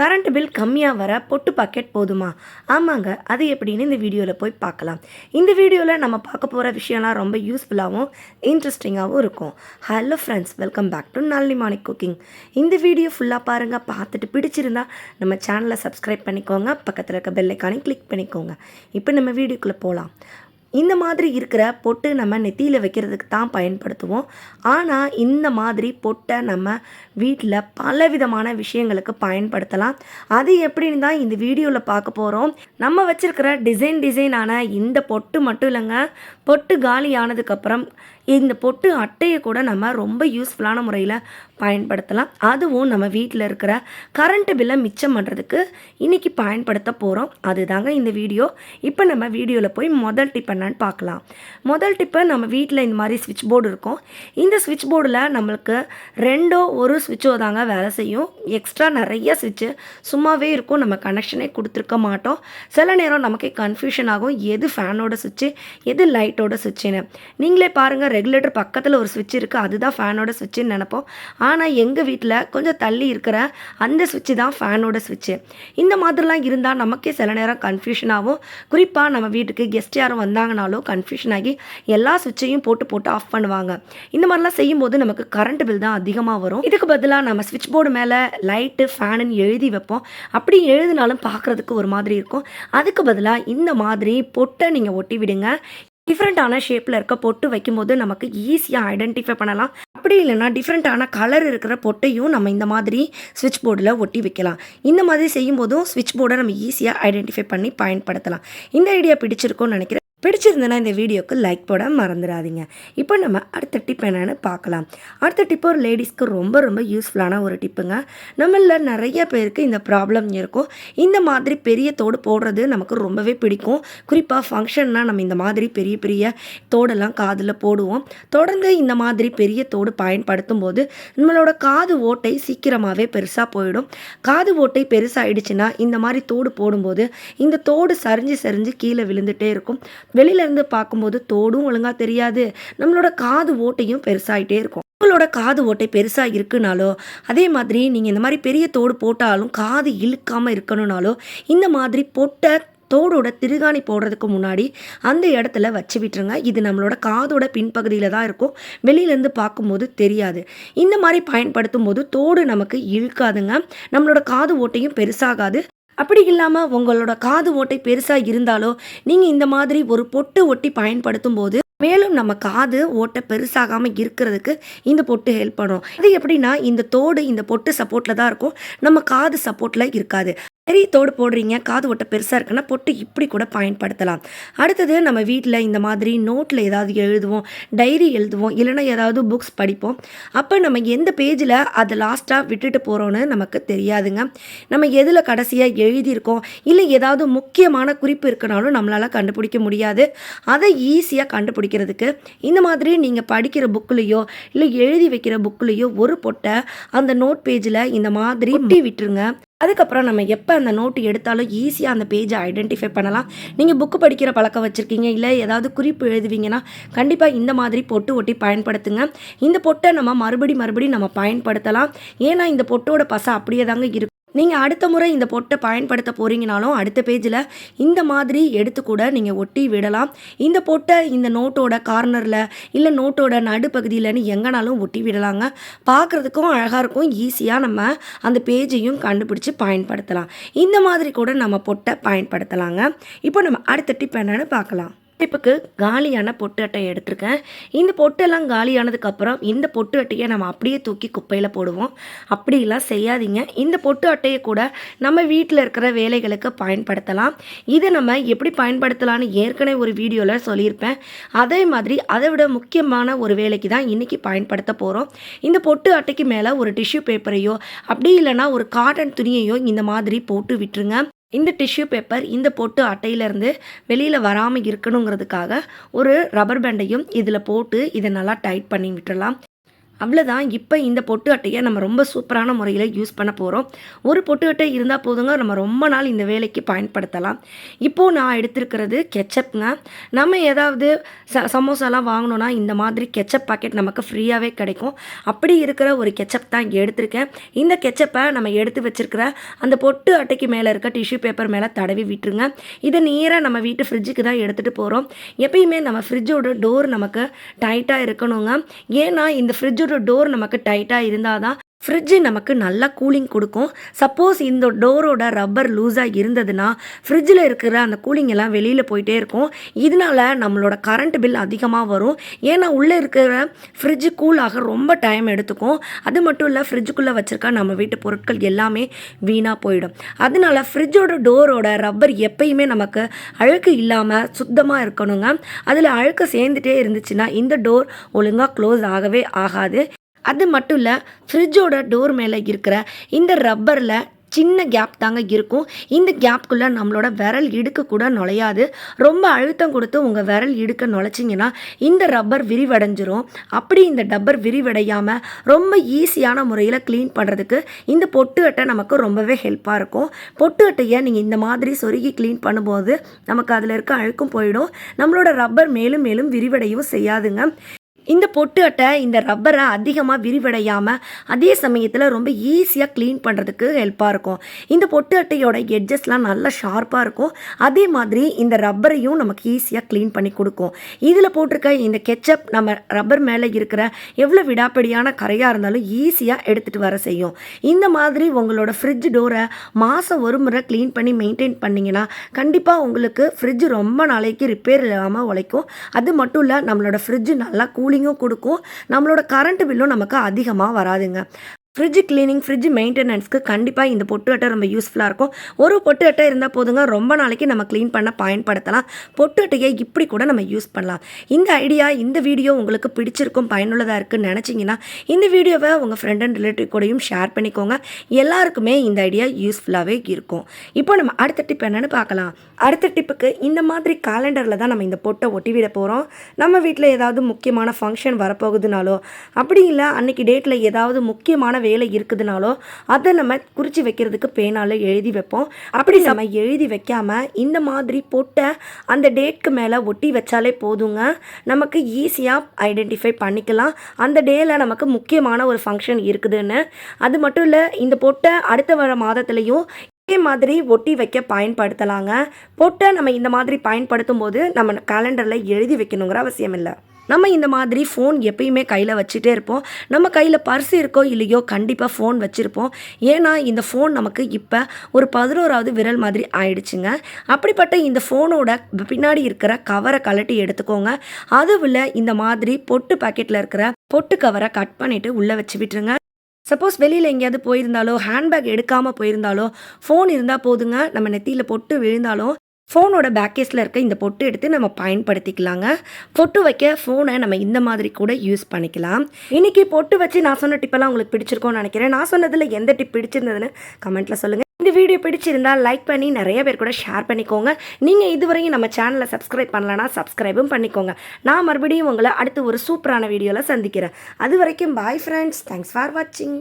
Current bill கம்மியாக வர பொட்டு பாக்கெட் போதுமா? ஆமாங்க அது எப்படின்னு இந்த வீடியோவில் போய் பார்க்கலாம் இந்த வீடியோவில் நம்ம பார்க்க போகிற விஷயம்லாம் ரொம்ப யூஸ்ஃபுல்லாகவும் இன்ட்ரெஸ்டிங்காகவும் இருக்கும். Hello friends welcome back to Nalli morning cooking இந்த வீடியோ ஃபுல்லாக பாருங்கள் பார்த்துட்டு பிடிச்சிருந்தா நம்ம சேனலை சப்ஸ்கிரைப் பண்ணிக்கோங்க பக்கத்தில் இருக்க பெல்லைக்கானே கிளிக் பண்ணிக்கோங்க. இப்போ நம்ம வீடியோக்குள்ளே போகலாம் இந்த மாதிரி இருக்கிற பொட்டு நம்ம நெத்தியில் வைக்கிறதுக்கு தான் பயன்படுத்துவோம். ஆனால் இந்த மாதிரி பொட்டை நம்ம வீட்டில் பலவிதமான விஷயங்களுக்கு பயன்படுத்தலாம். அது எப்படின்னு தான் இந்த வீடியோவில் பார்க்க போகிறோம் நம்ம வச்சுருக்கிற டிசைன் டிசைனான இந்த பொட்டு மட்டும் இல்லைங்க. பொட்டு காலி ஆனதுக்கப்புறம் இந்த பொட்டு அட்டையை கூட நம்ம ரொம்ப யூஸ்ஃபுல்லான முறையில் பயன்படுத்தலாம். அதுவும் நம்ம வீட்டில் இருக்கிற கரண்ட்டு பில்லை மிச்சம் பண்ணுறதுக்கு இன்றைக்கி பயன்படுத்த போகிறோம் அதுதாங்க இந்த வீடியோ. இப்போ நம்ம வீடியோவில் போய் முதல் டிப் என்னன்னு பார்க்கலாம். முதல் டிப்பை நம்ம வீட்டில் இந்த மாதிரி ஸ்விட்ச் போர்டு இருக்கும். இந்த ஸ்விட்ச் போர்டில் நம்மளுக்கு ரெண்டோ ஒரு ஸ்விட்சோ தாங்க வேலை செய்யும். எக்ஸ்ட்ரா நிறைய ஸ்விட்சு சும்மாவே இருக்கும். நம்ம கனெக்ஷனே கொடுத்துருக்க மாட்டோம். சில நேரம் நமக்கு கன்ஃபியூஷன் ஆகும். எது ஃபேனோட சுவிட்சு எது லைட்டோட சுவிட்சுன்னு நீங்களே பாருங்கள் ரெகுலேட்டர் பக்கத்தில் ஒரு சுவிட்ச் இருக்குது அதுதான் ஃபேனோட சுவிட்சுன்னு நினைப்போம். ஆனால் எங்கள் வீட்டில் கொஞ்சம் தள்ளி இருக்கிற அந்த சுவிட்சு தான் ஃபேனோட சுவிட்சு இந்த மாதிரிலாம் இருந்தால் நமக்கே சில நேரம் கன்ஃபியூஷனாகவும் குறிப்பாக நம்ம வீட்டுக்கு கெஸ்ட் யாரும் வந்தாங்கனாலும் கன்ஃபியூஷன் ஆகி எல்லா சுவிட்சையும் போட்டு போட்டு ஆஃப் பண்ணுவாங்க. இந்த மாதிரிலாம் செய்யும்போது நமக்கு கரண்ட் பில் தான் அதிகமாக வரும். இதுக்கு பதிலாக நம்ம சுவிட்ச் போர்டு மேலே லைட்டு ஃபேனுன்னு எழுதி வைப்போம். அப்படி எழுதினாலும் பார்க்குறதுக்கு ஒரு மாதிரி இருக்கும். அதுக்கு பதிலாக இந்த மாதிரி பொட்டை நீங்கள் ஒட்டி விடுங்க. டிஃப்ரெண்ட்டான ஷேப்பில் இருக்க பொட்டு வைக்கும்போது நமக்கு ஈஸியாக ஐடென்டிஃபை பண்ணலாம். அப்படி இல்லைன்னா டிஃப்ரெண்ட்டான கலர் இருக்கிற பொட்டையும் நம்ம இந்த மாதிரி ஸ்விட்ச் போர்டில் ஒட்டி வைக்கலாம். இந்த மாதிரி செய்யும்போதும் ஸ்விட்ச் போர்டை நம்ம ஈஸியாக ஐடென்டிஃபை பண்ணி பயன்படுத்தலாம். இந்த ஐடியா பிடிச்சிருக்கும்னு நினைக்கிறேன். பிடிச்சிருந்தனா இந்த வீடியோக்கு லைக் போட மறந்துடாதீங்க. இப்போ நம்ம அடுத்த டிப் என்னென்னு பார்க்கலாம். அடுத்த டிப் ஒரு லேடிஸ்க்கு ரொம்ப ரொம்ப யூஸ்ஃபுல்லான ஒரு டிப்புங்க நம்மள நிறைய பேருக்கு இந்த ப்ராப்ளம் இருக்கும். இந்த மாதிரி பெரிய தோடு போடுறது நமக்கு ரொம்பவே பிடிக்கும். குறிப்பாக ஃபங்க்ஷன்னா நம்ம இந்த மாதிரி பெரிய பெரிய தோடெல்லாம் காதில் போடுவோம். தொடர்ந்து இந்த மாதிரி பெரிய தோடு பயன்படுத்தும் போது நம்மளோட காது ஓட்டை சீக்கிரமாகவே பெருசாக போயிடும். காது ஓட்டை பெருசாகிடுச்சுன்னா இந்த மாதிரி தோடு போடும்போது இந்த தோடு சரிஞ்சு சரிஞ்சு கீழே விழுந்துகிட்டே இருக்கும். வெளியிலேருந்து பார்க்கும்போது தோடும் ஒழுங்காக தெரியாது. நம்மளோட காது ஓட்டையும் பெருசாகிட்டே இருக்கும். உங்களோட காது ஓட்டை பெருசாக இருக்குனாலோ அதே மாதிரி நீங்கள் இந்த மாதிரி பெரிய தோடு போட்டாலும் காது இழுக்காமல் இருக்கணும்னாலோ இந்த மாதிரி பொட்டை தோடோட திருகாணி போடுறதுக்கு முன்னாடி அந்த இடத்துல வச்சு விட்டுருங்க. இது நம்மளோட காதோட பின்பகுதியில் தான் இருக்கும். வெளியிலேருந்து பார்க்கும்போது தெரியாது. இந்த மாதிரி பயன்படுத்தும் போது தோடு நமக்கு இழுக்காதுங்க. நம்மளோட காது ஓட்டையும் பெருசாகாது. அப்படி இல்லாமல் உங்களோட காது ஓட்டை பெருசாக இருந்தாலோ நீங்கள் இந்த மாதிரி ஒரு பொட்டு ஒட்டி பயன்படுத்தும் போது மேலும் நம்ம காது ஓட்டை பெருசாகாமல் இருக்கிறதுக்கு இந்த பொட்டு ஹெல்ப் பண்ணும். இது எப்படின்னா இந்த தோடு இந்த பொட்டு சப்போர்ட்டில் தான் இருக்கும். நம்ம காது சப்போர்ட்டில் இருக்காது. பெரிய தோடு போடுறீங்க காது ஓட்டை பெருசாக இருக்குன்னா பொட்டு இப்படி கூட பயன்படுத்தலாம். அடுத்தது நம்ம வீட்டில் இந்த மாதிரி நோட்டில் ஏதாவது எழுதுவோம் டைரி எழுதுவோம் இல்லைன்னா ஏதாவது புக்ஸ் படிப்போம். அப்போ நம்ம எந்த பேஜில் அதை லாஸ்ட்டாக விட்டுட்டு போகிறோன்னு நமக்கு தெரியாதுங்க. நம்ம எதில் கடைசியாக எழுதியிருக்கோம் இல்லை ஏதாவது முக்கியமான குறிப்பு இருக்குனாலும் நம்மளால் கண்டுபிடிக்க முடியாது. அதை ஈஸியாக கண்டுபிடிக்கிறதுக்கு இந்த மாதிரி நீங்கள் படிக்கிற புக்குலேயோ இல்லை எழுதி வைக்கிற புக்குலேயோ ஒரு பொட்டை அந்த நோட் பேஜில் இந்த மாதிரி ஒட்டி விட்டுருங்க. அதுக்கப்புறம் நம்ம எப்போ அந்த நோட்டு எடுத்தாலும் ஈஸியாக அந்த பேஜை ஐடென்டிஃபை பண்ணலாம். நீங்கள் புக்கு படிக்கிற பழக்கம் வச்சுருக்கீங்க இல்லை ஏதாவது குறிப்பு எழுதுவீங்கன்னா கண்டிப்பாக இந்த மாதிரி பொட்டு ஒட்டி பயன்படுத்துங்க. இந்த பொட்டை நம்ம மறுபடி மறுபடி நம்ம பயன்படுத்தலாம். ஏன்னா இந்த பொட்டோட பசை அப்படியே தாங்க இருக்கும். நீங்கள் அடுத்த முறை இந்த பொட்டை பயன்படுத்த போகிறீங்கனாலும் அடுத்த பேஜில் இந்த மாதிரி எடுத்து கூட நீங்கள் ஒட்டி விடலாம். இந்த பொட்டை இந்த நோட்டோட கார்னரில் இல்லை நோட்டோட நடுப்பகுதியிலன்னு எங்கேனாலும் ஒட்டி விடலாங்க. பார்க்குறதுக்கும் அழகாக இருக்கும். ஈஸியாக நம்ம அந்த பேஜையும் கண்டுபிடிச்சி பயன்படுத்தலாம். இந்த மாதிரி கூட நம்ம பொட்டை பயன்படுத்தலாங்க. இப்போ நம்ம அடுத்த டிப் என்னென்னு பார்க்கலாம். டிப்புக்கு காலியான பொட்டு அட்டையை எடுத்திருக்கேன். இந்த பொட்டெல்லாம் காலியானதுக்கப்புறம் இந்த பொட்டு அட்டையை நம்ம அப்படியே தூக்கி குப்பையில் போடுவோம். அப்படிலாம் செய்யாதீங்க. இந்த பொட்டு அட்டையை கூட நம்ம வீட்டில் இருக்கிற வேலைகளுக்கு பயன்படுத்தலாம். இதை நம்ம எப்படி பயன்படுத்தலாம்னு ஏற்கனவே ஒரு வீடியோவில் சொல்லியிருப்பேன். அதே மாதிரி அதை விட முக்கியமான ஒரு வேலைக்கு தான் இன்றைக்கி பயன்படுத்த போகிறோம் இந்த பொட்டு அட்டைக்கு மேலே ஒரு டிஷ்யூ பேப்பரையோ அப்படி இல்லைன்னா ஒரு காட்டன் துணியையோ இந்த மாதிரி போட்டு விட்டுருங்க. இந்த டிஷ்யூ பேப்பர் இந்த பொட்டு அட்டையிலேருந்து வெளியில் வராமல் இருக்கணுங்கிறதுக்காக ஒரு ரப்பர் பேண்டையும் இதில் போட்டு இதை நல்லா டைட் பண்ணி விட்டுறலாம். அவ்வளோதான் இப்போ இந்த பொட்டு அட்டையை நம்ம ரொம்ப சூப்பரான முறையில் யூஸ் பண்ண போகிறோம் ஒரு பொட்டு அட்டை இருந்தால் போதுங்க. நம்ம ரொம்ப நாள் இந்த வேலைக்கு பயன்படுத்தலாம். இப்போது நான் எடுத்திருக்கிறது கெச்சப்ங்க நம்ம ஏதாவது ச சமோசாலாம் வாங்கினோன்னா இந்த மாதிரி கெச்சப் பாக்கெட் நமக்கு ஃப்ரீயாகவே கிடைக்கும். அப்படி இருக்கிற ஒரு கெச்சப் தான் இங்கே எடுத்திருக்கேன். இந்த கெச்சப்பை நம்ம எடுத்து வச்சிருக்கிற அந்த பொட்டு அட்டைக்கு மேலே இருக்க டிஷ்யூ பேப்பர் மேலே தடவி விட்டுருங்க. இதை நேராக நம்ம வீட்டு ஃப்ரிட்ஜுக்கு தான் எடுத்துகிட்டு போகிறோம் எப்பயுமே நம்ம ஃப்ரிட்ஜோட டோர் நமக்கு டைட்டாக இருக்கணுங்க. ஏன்னா இந்த ஃப்ரிட்ஜோட டோர் நமக்கு டைட்டாக இருந்தால் தான் ஃப்ரிட்ஜு நமக்கு நல்லா கூலிங் கொடுக்கும். சப்போஸ் இந்த டோரோட ரப்பர் லூஸாக இருந்ததுன்னா ஃப்ரிட்ஜில் இருக்கிற அந்த கூலிங் எல்லாம் வெளியில் போயிட்டே இருக்கும். இதனால நம்மளோட கரண்ட் பில் அதிகமாக வரும். ஏன்னா உள்ளே இருக்கிற ஃப்ரிட்ஜு கூல் ஆக ரொம்ப டைம் எடுத்துக்கும். அது மட்டும் இல்லை ஃப்ரிட்ஜுக்குள்ளே வச்சுருக்க நம்ம வீட்டு பொருட்கள் எல்லாமே வீணாக போயிடும். அதனால ஃப்ரிட்ஜோட டோரோட ரப்பர் எப்பயுமே நமக்கு அழுக்கு இல்லாமல் சுத்தமாக இருக்கணுங்க. அதில் அழுக்கு சேர்ந்துட்டே இருந்துச்சுன்னா இந்த டோர் ஒழுங்காக க்ளோஸ் ஆகவே ஆகாது. அது மட்டும் இல்லை ஃப்ரிட்ஜோட டோர் மேலே இருக்கிற இந்த ரப்பரில் சின்ன கேப் தாங்க இருக்கும். இந்த கேப்குள்ளே நம்மளோட விரல் இடுக்க கூட நுழையாது. ரொம்ப அழுத்தம் கொடுத்து உங்கள் விரல் இடுக்க நுழைச்சிங்கன்னா இந்த ரப்பர் விரிவடைஞ்சிரும். அப்படி இந்த டப்பர் விரிவடையாமல் ரொம்ப ஈஸியான முறையில் க்ளீன் பண்ணுறதுக்கு இந்த பொட்டு அட்டை நமக்கு ரொம்பவே ஹெல்ப்பாக இருக்கும். பொட்டு அட்டையை நீங்கள் இந்த மாதிரி சொருகி க்ளீன் பண்ணும்போது நமக்கு அதில் இருக்க அழுக்கும் போயிடும். நம்மளோட ரப்பர் மேலும் மேலும் விரிவடையும் செய்யாதுங்க. இந்த பொட்டு அட்டை இந்த ரப்பரை அதிகமாக விரிவடையாமல் அதே சமயத்தில் ரொம்ப ஈஸியாக க்ளீன் பண்ணுறதுக்கு ஹெல்ப்பாக இருக்கும். இந்த பொட்டு அட்டையோட எட்ஜஸ்லாம் நல்லா ஷார்ப்பாக இருக்கும். அதே மாதிரி இந்த ரப்பரையும் நமக்கு ஈஸியாக க்ளீன் பண்ணி கொடுக்கும். இதில் போட்டிருக்க இந்த கெச்சப் நம்ம ரப்பர் மேலே இருக்கிற எவ்வளோ விடாப்படியான கரையாக இருந்தாலும் ஈஸியாக எடுத்துகிட்டு வர செய்யும். இந்த மாதிரி உங்களோட ஃப்ரிட்ஜ் டோரை மாதம் ஒரு முறை க்ளீன் பண்ணி மெயின்டைன் பண்ணிங்கன்னா கண்டிப்பாக உங்களுக்கு ஃப்ரிட்ஜ் ரொம்ப நாளைக்கு ரிப்பேர் இல்லாமல் உழைக்கும். அது மட்டும் இல்லை நம்மளோட ஃப்ரிட்ஜ் நல்லா கூலிங் கூலிங்கும் கொடுக்கும். நம்மளோட கரண்ட் பில்லும் நமக்கு அதிகமாக வராதுங்க. ஃப்ரிட்ஜ் க்ளீனிங் ஃப்ரிட்ஜ் மெயின்டெனன்ஸ்க்கு கண்டிப்பாக இந்த பொட்டு அட்டை ரொம்ப யூஸ்ஃபுல்லாக இருக்கும். ஒரு பொட்டு அட்டை இருந்தால் போதுங்க ரொம்ப நாளைக்கு நம்ம க்ளீன் பண்ண பயன்படுத்தலாம். பொட்டு அட்டையை இப்படி கூட நம்ம யூஸ் பண்ணலாம். இந்த ஐடியா இந்த வீடியோ உங்களுக்கு பிடிச்சிருக்கும் பயனுள்ளதாக இருக்குன்னு நினச்சிங்கன்னா இந்த வீடியோவை உங்கள் ஃப்ரெண்ட் அண்ட் ரிலேட்டிவ் கூடயும் ஷேர் பண்ணிக்கோங்க. எல்லாருக்குமே இந்த ஐடியா யூஸ்ஃபுல்லாகவே இருக்கும். இப்போ நம்ம அடுத்த டிப் என்னென்னு பார்க்கலாம். அடுத்த டிப்புக்கு இந்த மாதிரி காலண்டரில் தான் நம்ம இந்த பொட்டை ஒட்டி விட போகிறோம் நம்ம வீட்டில் ஏதாவது முக்கியமான ஃபங்க்ஷன் வரப்போகுதுனாலோ அப்படி இல்லை அன்றைக்கி டேட்டில் ஏதாவது முக்கியமான வேலை இருக்குதுனாலோ அதை நம்ம குறித்து வைக்கிறதுக்கு பேனால் எழுதி வைப்போம். அப்படி நம்ம எழுதி வைக்காம இந்த மாதிரி பொட்டை அந்த டேட்க்கு மேலே ஒட்டி வச்சாலே போதுங்க. நமக்கு ஈஸியாக ஐடென்டிஃபை பண்ணிக்கலாம். அந்த டேயில் நமக்கு முக்கியமான ஒரு ஃபங்க்ஷன் இருக்குதுன்னு. அது மட்டும் இல்லை இந்த பொட்டை அடுத்த வர மாதத்துலேயும் இதே மாதிரி ஒட்டி வைக்க பயன்படுத்தலாங்க. பொட்டை நம்ம இந்த மாதிரி பயன்படுத்தும் போது நம்ம கேலண்டரில் எழுதி வைக்கணுங்கிற அவசியம் இல்லை. நம்ம இந்த மாதிரி ஃபோன் எப்பயுமே கையில் வச்சுட்டே இருப்போம். நம்ம கையில் பர்ஸ் இருக்கோ இல்லையோ கண்டிப்பாக ஃபோன் வச்சுருப்போம். ஏன்னா இந்த ஃபோன் நமக்கு இப்போ ஒரு பதினோராவது விரல் மாதிரி ஆயிடுச்சுங்க. அப்படிப்பட்ட இந்த ஃபோனோட பின்னாடி இருக்கிற கவரை கழட்டி எடுத்துக்கோங்க. அதுவில் இந்த மாதிரி பொட்டு பாக்கெட்டில் இருக்கிற பொட்டு கவரை கட் பண்ணிவிட்டு உள்ளே வச்சு விட்டுருங்க. சப்போஸ் வெளியில் எங்கேயாவது போயிருந்தாலோ ஹேண்ட்பேக் எடுக்காமல் போயிருந்தாலோ ஃபோன் இருந்தால் போதுங்க. நம்ம நெத்தியில் பொட்டு விழுந்தாலும் ஃபோனோட பேக்கேஸில் இருக்க இந்த பொட்டு எடுத்து நம்ம பயன்படுத்திக்கலாங்க. பொட்டு வைக்க ஃபோனை நம்ம இந்த மாதிரி கூட யூஸ் பண்ணிக்கலாம். இன்றைக்கி பொட்டு வச்சு நான் சொன்ன டிப்பெல்லாம் உங்களுக்கு பிடிச்சிருக்கோன்னு நினைக்கிறேன். நான் சொன்னதில் எந்த டிப் பிடிச்சிருந்ததுன்னு கமெண்ட்டில் சொல்லுங்கள் இந்த வீடியோ பிடிச்சிருந்தால் லைக் பண்ணி நிறைய பேர் கூட ஷேர் பண்ணிக்கோங்க. நீங்கள் இதுவரையும் நம்ம சேனலை சப்ஸ்கிரைப் பண்ணலன்னா சப்ஸ்கிரைபும் பண்ணிக்கோங்க. நான் மறுபடியும் உங்களை அடுத்து ஒரு சூப்பரான வீடியோவில் சந்திக்கிறேன். அது வரைக்கும் பாய் ஃப்ரெண்ட்ஸ் தேங்க்ஸ் ஃபார் வாட்சிங்